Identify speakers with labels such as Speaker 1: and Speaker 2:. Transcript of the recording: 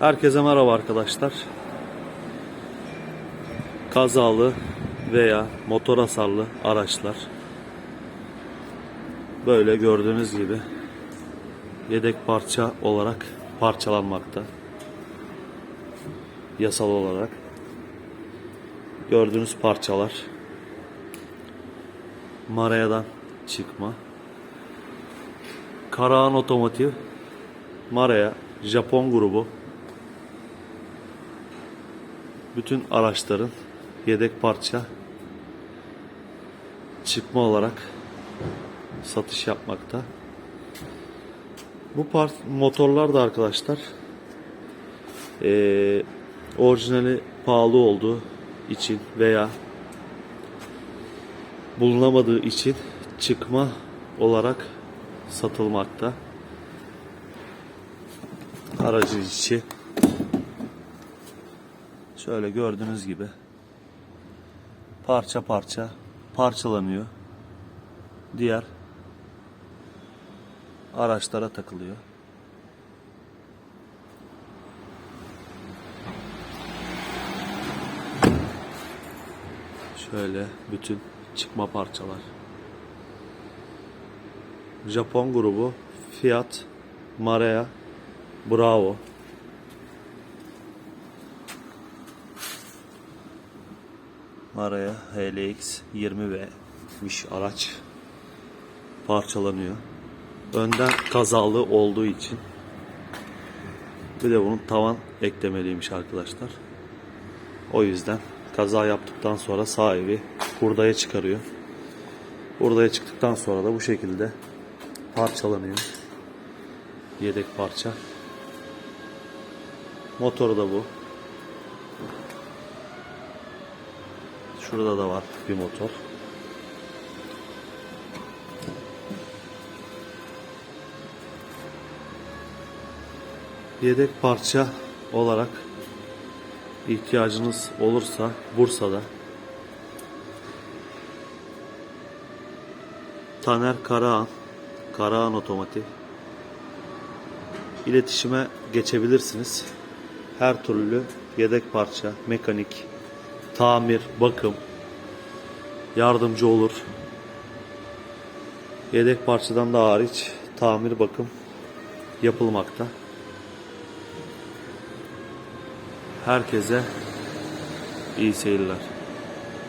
Speaker 1: Herkese merhaba arkadaşlar. Kazalı veya motor hasarlı araçlar böyle gördüğünüz gibi yedek parça olarak parçalanmakta. Yasal olarak gördüğünüz parçalar Maraya'dan çıkma. Karahan Otomotiv Maraya Japon grubu bütün araçların yedek parça çıkma olarak satış yapmakta. Bu part motorlar da arkadaşlar eee orijinali pahalı olduğu için veya bulunamadığı için çıkma olarak satılmakta. Aracı içi şöyle gördüğünüz gibi parça parça parçalanıyor. Diğer araçlara takılıyor. Şöyle bütün çıkma parçalar. Japon grubu Fiat Marea Bravo Maraya HLX 20V'miş araç parçalanıyor. Önden kazalı olduğu için bir de bunun tavan eklemeliymiş arkadaşlar. O yüzden kaza yaptıktan sonra sahibi hurdaya çıkarıyor. Hurdaya çıktıktan sonra da bu şekilde parçalanıyor. Yedek parça. Motoru da bu. Şurada da var bir motor. Yedek parça olarak ihtiyacınız olursa Bursa'da Taner Karahan Karahan Otomotiv iletişime geçebilirsiniz. Her türlü yedek parça, mekanik, tamir, bakım yardımcı olur. Yedek parçadan da hariç tamir, bakım yapılmakta. Herkese iyi seyirler.